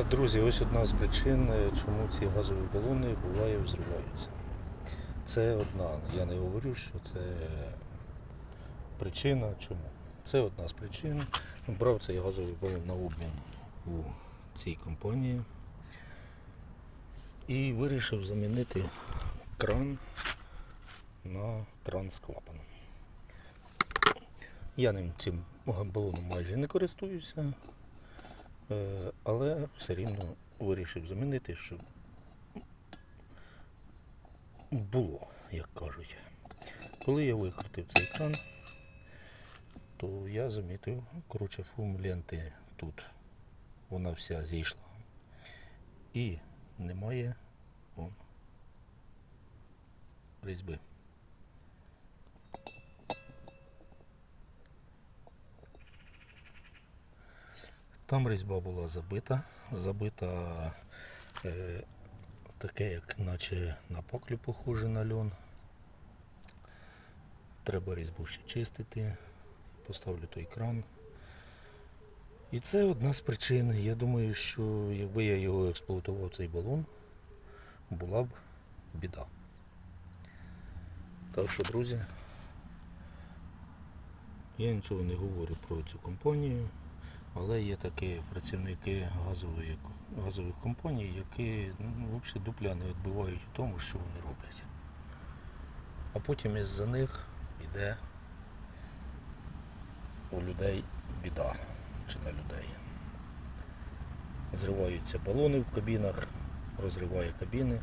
Друзі, ось одна з причин, е, чому ці газові балони буває взриваються. Це одна. Я не говорю, що це причина чому. Це одна з причин. Брав цей газовий балон на обмін у цій компанії і вирішив замінити кран на кран з клапаном. Я ним цим балоном майже не користуюся. Е, але все рівно вирішив замінити, щоб було, як кажуть. Коли я викрутив цей кран, то я замітив, коротше, фум ленти тут. Вона вся зійшла. І немає вон, різьби. Там різьба була забита, забита е, таке, як наче на поклю похоже на льон. Треба різьбу ще чистити, поставлю той кран. І це одна з причин. Я думаю, що якби я його експлуатував цей балон, була б біда. Так що, друзі, я нічого не говорю про цю компанію. Але є такі працівники газової, газових компаній, які ну, взагалі дупля не відбивають у тому, що вони роблять. А потім із-за них йде у людей біда чи на людей. Зриваються балони в кабінах, розриває кабіни.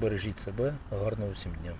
Бережіть себе, гарного всім дня.